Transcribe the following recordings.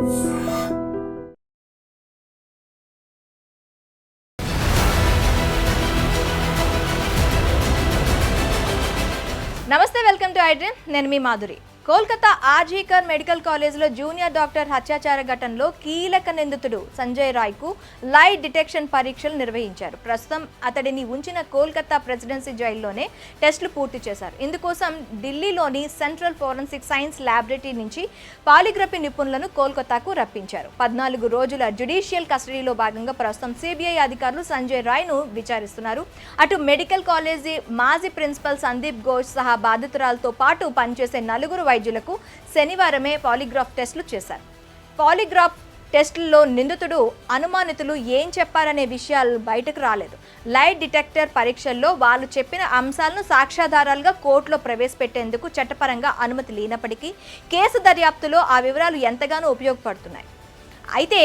నమస్తే welcome to iDream నేను మీ మాధురి. కోల్కతా ఆర్జీకర్ మెడికల్ కాలేజ్లో జూనియర్ డాక్టర్ హత్యాచార ఘటనలో కీలక నిందితుడు సంజయ్ రాయ్కు లై డిటెక్షన్ పరీక్షలు నిర్వహించారు. ప్రస్తుతం అతడిని ఉంచిన కోల్కతా ప్రెసిడెన్సీ జైల్లోనే టెస్టులు పూర్తి చేశారు. ఇందుకోసం ఢిల్లీలోని సెంట్రల్ ఫోరెన్సిక్ సైన్స్ ల్యాబొరేటరీ నుంచి పాలిగ్రఫీ నిపుణులను కోల్కతాకు రప్పించారు. పద్నాలుగు రోజుల జ్యుడిషియల్ కస్టడీలో భాగంగా ప్రస్తుతం సిబిఐ అధికారులు సంజయ్ రాయ్ను విచారిస్తున్నారు. అటు మెడికల్ కాలేజీ మాజీ ప్రిన్సిపల్ సందీప్ ఘోష్ సహా బాధితురాలతో పాటు పనిచేసే నలుగురు వైద్యులకు శనివారమే పాలిగ్రాఫ్ టెస్టులు చేశారు. పాలిగ్రాఫ్ టెస్టుల్లో నిందితుడు అనుమానితులు ఏం చెప్పారనే విషయాలు బయటకు రాలేదు. లైట్ డిటెక్టర్ పరీక్షల్లో వాళ్ళు చెప్పిన అంశాలను సాక్ష్యాధారాలుగా కోర్టులో ప్రవేశపెట్టేందుకు చట్టపరంగా అనుమతి లేనప్పటికీ కేసు దర్యాప్తులో ఆ వివరాలు ఎంతగానో ఉపయోగపడుతున్నాయి. అయితే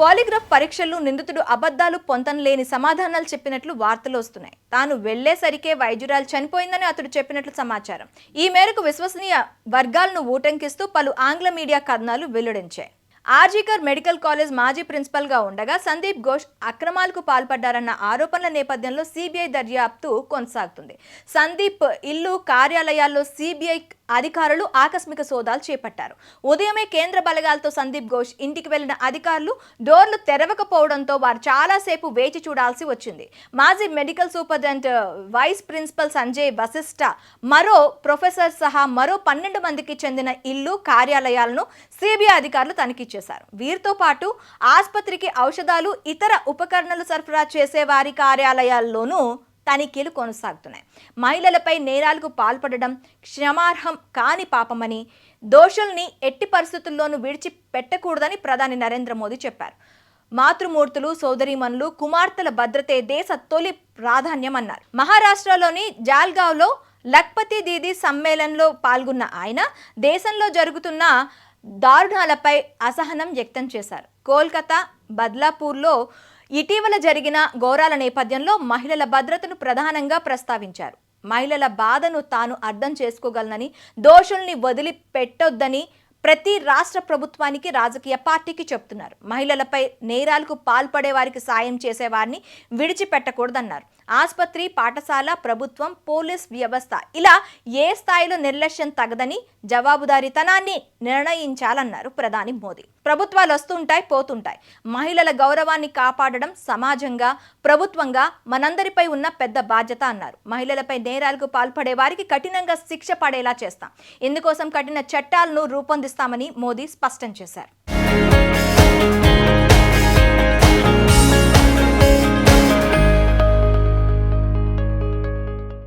పాలిగ్రాఫ్ పరీక్షల్లో నిందితుడు అబద్ధాలు పొంతనలేని సమాధానాలు చెప్పినట్లు వార్తలు వస్తున్నాయి. తాను వెళ్ళేసరికే వైద్యురాలు చనిపోయిందని అతడు చెప్పినట్లు సమాచారం. ఈ మేరకు విశ్వసనీయ వర్గాలను ఊటంకిస్తూ పలు ఆంగ్ల మీడియా కథనాలు వెల్లడించాయి. ఆర్జీకర్ మెడికల్ కాలేజ్ మాజీ ప్రిన్సిపల్గా ఉండగా సందీప్ ఘోష్ అక్రమాలకు పాల్పడ్డారన్న ఆరోపణల నేపథ్యంలో సిబిఐ దర్యాప్తు కొనసాగుతుంది. సందీప్ ఇల్లు కార్యాలయాల్లో సిబిఐ అధికారులు ఆకస్మిక సోదాలు చేపట్టారు. ఉదయమే కేంద్ర బలగాలతో సందీప్ ఘోష్ ఇంటికి వెళ్ళిన అధికారులు డోర్లు తెరవకపోవడంతో వారు చాలాసేపు వేచి చూడాల్సి వచ్చింది. మాజీ medical superintendent vice principal Sanjay Vashisht మరో ప్రొఫెసర్ సహా మరో పన్నెండు మందికి చెందిన ఇల్లు కార్యాలయాలను సిబిఐ అధికారులు తనిఖీ చేశారు. వీరితో పాటు ఆసుపత్రికి ఔషధాలు ఇతర ఉపకరణాలు సరఫరా చేసే వారి కార్యాలయాల్లోనూ తనిఖీలు కొనసాగుతున్నాయి. మహిళలపై నేరాలకు పాల్పడడం క్షమార్హం కాని పాపమని దోషుల్ని ఎట్టి పరిస్థితుల్లోనూ విడిచిపెట్టకూడదని ప్రధాని నరేంద్ర మోదీ చెప్పారు. మాతృమూర్తులు సోదరీమణులు కుమార్తెల భద్రతే దేశ తొలి ప్రాధాన్యం అన్నారు మహారాష్ట్రలోని జాల్గావ్లో లక్పతి దీది సమ్మేళనంలో పాల్గొన్న ఆయన దేశంలో జరుగుతున్న దారుణాలపై అసహనం వ్యక్తం చేశారు. కోల్కతా బద్లాపూర్లో ఇటీవల జరిగిన ఘోరాల నేపథ్యంలో మహిళల భద్రతను ప్రధానంగా ప్రస్తావించారు. మహిళల బాధను తాను అర్థం చేసుకోగలనని దోషుల్ని వదిలిపెట్టొద్దని ప్రతి రాష్ట్ర ప్రభుత్వానికి రాజకీయ పార్టీకి చెప్తున్నారు. మహిళలపై నేరాలకు పాల్పడే వారికి సాయం చేసేవారిని విడిచిపెట్టకూడదన్నారు. ఆసుపత్రి పాఠశాల ప్రభుత్వం పోలీస్ వ్యవస్థ. ఇలా ఏ స్థాయిలో నిర్లక్ష్యం తగదని జవాబుదారీతనాన్ని నిర్ణయించాలన్నారు ప్రధాని మోదీ. ప్రభుత్వాలు వస్తుంటాయి పోతుంటాయి. మహిళల గౌరవాన్ని కాపాడడం సమాజంగా ప్రభుత్వంగా మనందరిపై ఉన్న పెద్ద బాధ్యత అన్నారు. మహిళలపై నేరాలకు పాల్పడే వారికి కఠినంగా శిక్ష పడేలా చేస్తాం. ఇందుకోసం కఠిన చట్టాలను రూపొందిస్తామని మోదీ స్పష్టం చేశారు.